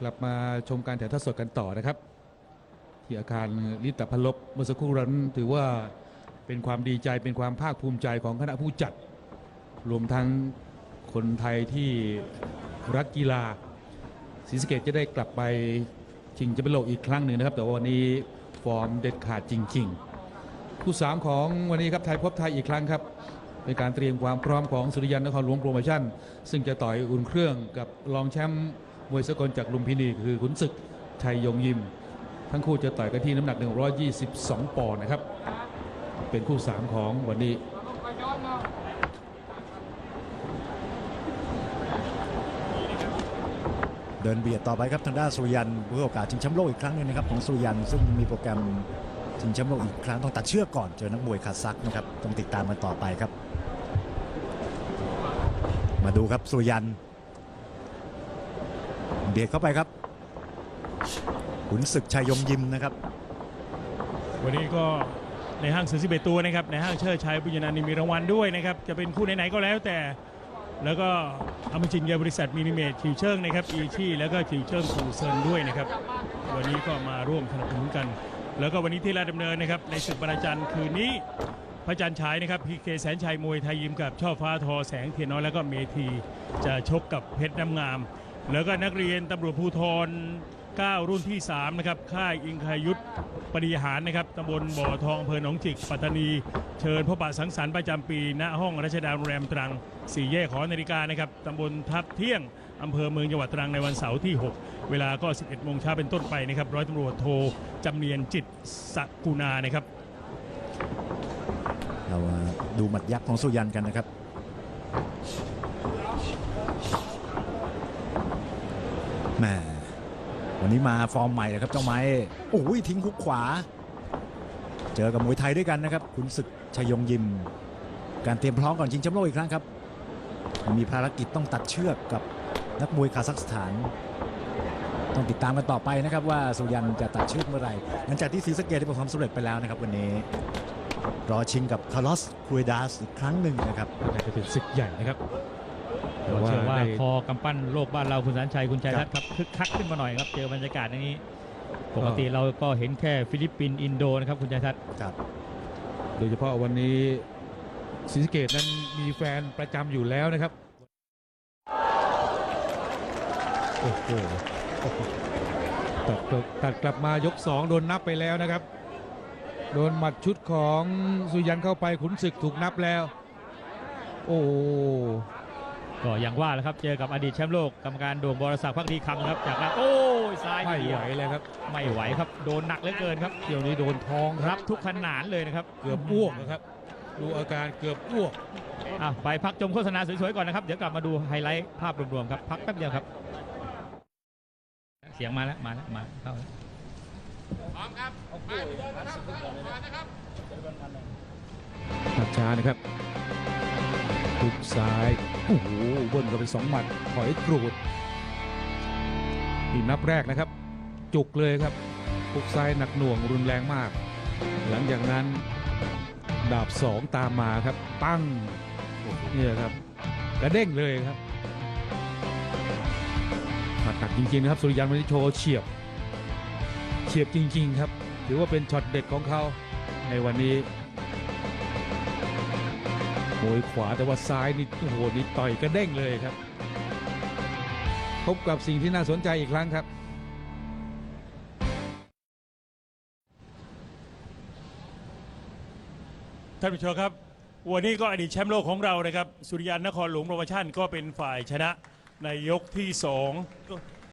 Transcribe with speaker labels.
Speaker 1: กลับมาชมการถ่ายทอดสดกันต่อนะครับ ที่อาคารลิตพลบเมื่อสักครู่นั้นถือว่าเป็นความดีใจเป็นความภาคภูมิใจของคณะผู้จัด รวมทั้งคนไทยที่รักกีฬาศรีสะเกดจะได้กลับไปชิงแชมป์โลกอีกครั้งหนึ่งนะครับ แต่ว่าวันนี้ฟอร์มเด็ดขาดจริง ๆ คู่สามของวันนี้ครับไทยพบไทยอีกครั้งครับเป็นการเตรียมความพร้อมของสุริยันนครหลวงโปรโมชั่น ซึ่งจะต่อยอุ่นเครื่องกับรองแชมป์ มวยสกลจากลุมพินีคือขุนศึกชัยยงยิม ทั้งคู่จะต่อยกันที่น้ำหนัก 122 ปอนด์นะครับ เป็นคู่ 3 ของวันนี้
Speaker 2: เดินเบียดต่อไปครับทางด้านสุริยันเพื่อโอกาสชิงแชมป์โลกอีกครั้งหนึงนะครับของสุริยันซึ่งมีโปรแกรมชิงแชมป์โลกอีกครั้งต้องตัดเชือกก่อนเจอนักมวยคาซักนะครับต้องติดตามกันต่อไปครับ มาดูครับสุริยัน เบียดเข้าไปครับ ขุนศึกชัยยงยิมนะครับ
Speaker 3: วันนี้ก็ในห้างซื้อสิบเอ็ดตัวนะครับ ในห้างเชิดชัยปุญญานันท์มีรางวัลด้วยนะครับ จะเป็นคู่ไหนๆก็แล้วแต่ แล้วก็อมจินยร์บริษัทมินิเมตชิวเชิงนะครับอีชี่แล้วก็ชิวเชิงคูเซินด้วยนะครับ วันนี้ก็มาร่วมสนับสนุนกัน แล้วก็วันนี้ที่ราชดำเนินนะครับในศึกบรรจันทร์คืนนี้พระจันทร์ฉายนะครับพีเคแสนชัยมวยไทยยิมกับช่อฟ้าทอแสงเทียนน้อยแล้วก็เมทีจะชกกับเพชรน้ำงาม แล้วก็นักเรียนตำรวจภูธร9 รุ่นที่ 3 นะครับ ค่ายอิงคายุทธปริหารนะครับตำบลบ่อทองอำเภอหนองจิก ปัตตานี เชิญพบปะสังสรรค์ประจำปี ณ ห้องรัชดาโรงแรมตรัง สี่แยกหอนาฬิกานะครับตำบลทับเที่ยงอำเภอเมืองจังหวัดตรังในวันเสาร์ที่ 6 เวลาก็ 11 โมงเช้าเป็นต้นไปนะครับ ร้อยตำรวจโทจำเนียนจิตสกุณานะครับ
Speaker 2: เราดูหมัดยักษ์ของสุยันกันนะครับ แหมวันนี้มาฟอร์มใหม่เลยครับเจ้าไม้โอ้ยทิ้งคุกขวา เจอกับมวยไทยด้วยกันนะครับขุนศึกชยงยิม การเตรียมพร้อมก่อนชิงแชมป์โลกอีกครั้งครับ มีภารกิจต้องตัดเชือกกับนักมวยคาซัคสถาน ต้องติดตามกันต่อไปนะครับว่าสุยันจะตัดเชือกเมื่อไหร่หลังจากที่ศรีสะเกดได้ประสบความสำเร็จไปแล้วนะครับวันนี้รอชิงกับคาร์ลอสคูเอดาสอีกครั้งหนึ่งนะครับ
Speaker 1: น่าจะเป็นศึกใหญ่นะครับ
Speaker 4: เชื่อว่า
Speaker 1: ได้
Speaker 4: พอกำปั้นโลกบ้านเราคุณสันชัยคุณชัยรัตน์ครับคึกคักขึ้นมาหน่อยครับ เจอบรรยากาศอย่างนี้ ปกติเราก็เห็นแค่ฟิลิปปินส์อินโดนะครับคุณชัยทัศน์
Speaker 2: ครับ
Speaker 1: โดยเฉพาะวันนี้ศรีสะเกดนั้นมีแฟนประจำอยู่แล้วนะครับโอ้โหตัดกลับตัดกลับมายก 2 โดนนับไปแล้วนะครับ โดนหมัดชุดของสุริยันเข้าไปขุนศึกถูกนับแล้ว โอ้โห
Speaker 4: ก็อย่างว่าแหล้วครับ เจอกับอดีตแชมป์โลกกรรมการโด่งบรศักดิ์พักดีคำครับ จากนั้นโอ้ยซ้าย
Speaker 1: ไม่
Speaker 4: เดี
Speaker 1: ไห
Speaker 4: ยว
Speaker 1: วเลยครับ
Speaker 4: ไม่ไหวครับ โดนหนักเหลือเกินครับ
Speaker 1: เที่ยวนี้โดนท้องค
Speaker 4: รั
Speaker 1: รั
Speaker 4: บบทุกขนานเลยนะครับ
Speaker 1: เกือบอ้วกนะครับ ดูอาการเกือบอ้วก
Speaker 4: อะไปพักชมโฆษณาสวยๆก่อนนะครับ เดี๋ยวกลับมาดูไฮไลท์ภาพรวมๆครับ พักแป๊บเดียวครับ เสียงมาแล้วมาแล้วมาเข้าแล้ว
Speaker 1: หัดช้านะครับ ทุกซ้าย โอ้โหเบิ้ลก็เป็นสองหมัดถอยกรูดนี่นับแรกนะครับ จุกเลยครับทุกซ้ายหนักหน่วงรุนแรงมาก หลังจากนั้นดาบสองตามมาครับ ปั้งเนี่ยครับกระเด้งเลยครับหมัดหนักจริงๆนะครับ สุริยันวันนี้โชว์เฉียบ เฉียบจริง ๆ ครับ ถือว่าเป็นช็อตเด็ดของเขาในวันนี้ มวยขวาแต่ว่าซ้ายนี่โอ้โหนี่ต่อยกระเด้งเลยครับ พบกับสิ่งที่น่าสนใจอีกครั้งครับ
Speaker 3: ท่านผู้ชมครับ วันนี้ก็อดีตแชมป์โลกของเรานะครับ สุริยันนครหลวงโปรโมชั่นก็เป็นฝ่ายชนะในยกที่2